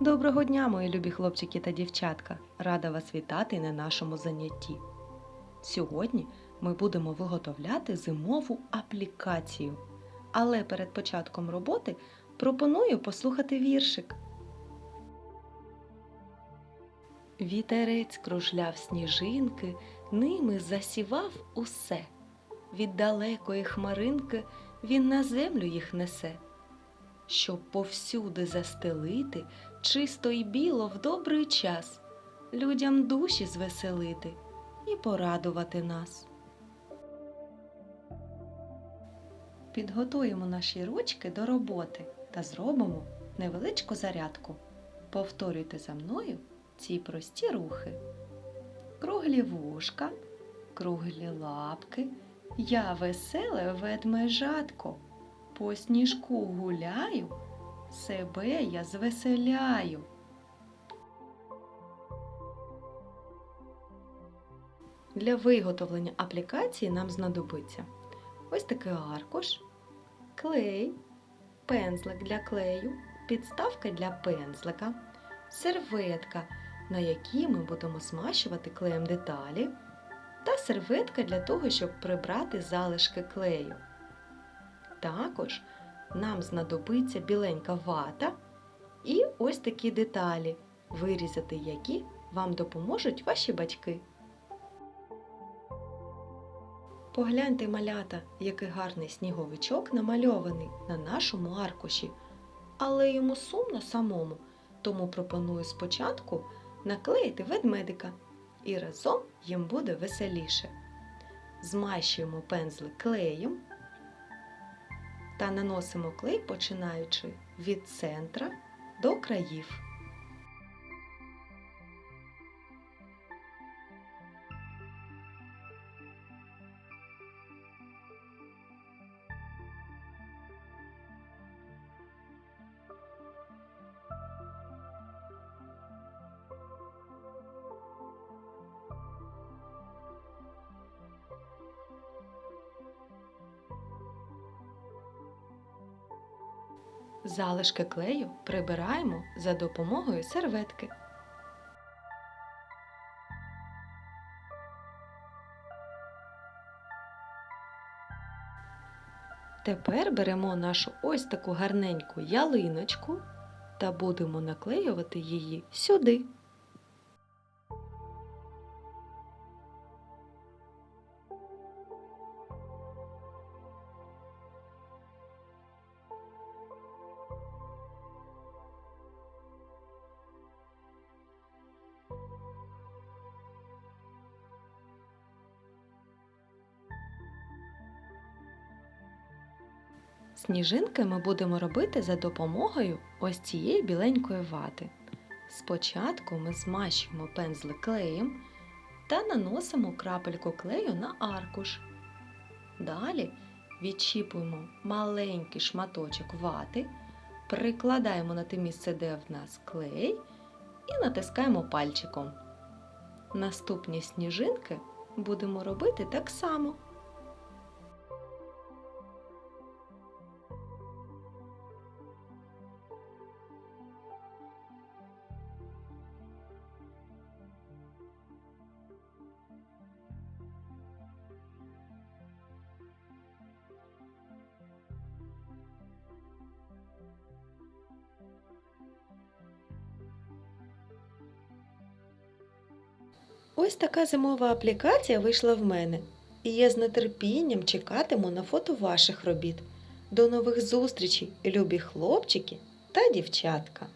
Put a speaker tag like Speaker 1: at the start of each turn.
Speaker 1: Доброго дня, мої любі хлопчики та дівчатка! Рада вас вітати на нашому занятті. Сьогодні ми будемо виготовляти зимову аплікацію. Але перед початком роботи пропоную послухати віршик. Вітерець кружляв сніжинки, ними засівав усе. Від далекої хмаринки він на землю їх несе щоб повсюди застелити чисто й біло в добрий час, людям душі звеселити і порадувати нас. Підготуємо наші ручки до роботи та зробимо невеличку зарядку. Повторюйте за мною ці прості рухи. Круглі вушка, круглі лапки, я веселе ведмежатко по сніжку гуляю, себе я звеселяю. Для виготовлення аплікації нам знадобиться ось такий аркуш, клей, пензлик для клею, підставка для пензлика, серветка, на якій ми будемо змащувати клеєм деталі, та серветка для того, щоб прибрати залишки клею. Також нам знадобиться біленька вата і ось такі деталі, вирізати які вам допоможуть ваші батьки. Погляньте, малята, який гарний сніговичок намальований на нашому аркуші, але йому сумно самому, тому пропоную спочатку наклеїти ведмедика і разом їм буде веселіше. Змащуємо пензлик клеєм та наносимо клей, починаючи від центра до країв. Залишки клею прибираємо за допомогою серветки. Тепер беремо нашу ось таку гарненьку ялиночку та будемо наклеювати її сюди. Сніжинки ми будемо робити за допомогою ось цієї біленької вати. Спочатку ми змащуємо пензлик клеєм та наносимо крапельку клею на аркуш. Далі відчіпуємо маленький шматочок вати, прикладаємо на те місце, де в нас клей, і натискаємо пальчиком. Наступні сніжинки будемо робити так само. Ось така зимова аплікація вийшла в мене, і я з нетерпінням чекатиму на фото ваших робіт. До нових зустрічей, любі хлопчики та дівчатка!